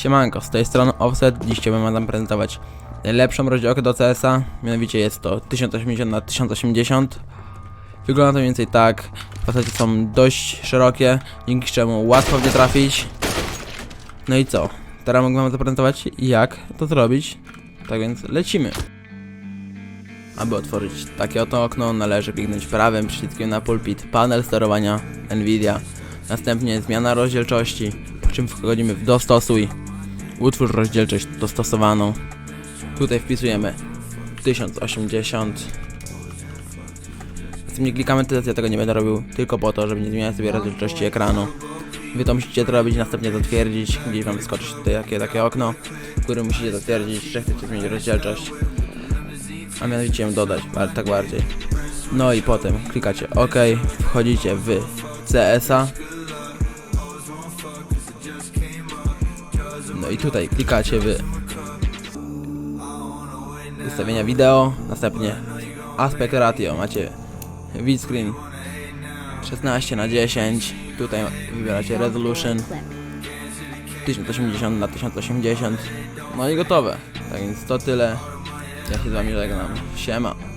Siemanko, z tej strony Offset, dziś chciałbym wam prezentować najlepszą rozdziałkę do CS-a, mianowicie jest to 1080 na 1080 Wygląda to mniej więcej tak, pasacie są dość szerokie, dzięki czemu łatwo w nie trafić. No i co? Teraz mogę wam zaprezentować jak to zrobić, tak więc lecimy. Aby otworzyć takie oto okno, należy kliknąć prawym przyciskiem na pulpit panel sterowania NVIDIA. Następnie zmiana rozdzielczości, po czym wchodzimy w dostosuj. Utwórz rozdzielczość dostosowaną. Tutaj wpisujemy 1080. Następnie klikamy test, ja tego nie będę robił tylko po to, żeby nie zmieniać sobie rozdzielczości ekranu. Wy to musicie to robić, następnie zatwierdzić. Gdzieś wam wyskoczyć tutaj takie, takie okno, w którym musicie zatwierdzić, że chcecie zmienić rozdzielczość a mianowicie ją dodać, tak bardziej. No i potem klikacie OK, wchodzicie w CS-a. No i tutaj klikacie w ustawienia wideo, następnie aspect ratio, macie widescreen 16 na 10 tutaj wybieracie resolution. 1080 na 1080 no i gotowe. Tak więc to tyle. Ja się z wami żegnam. Siema.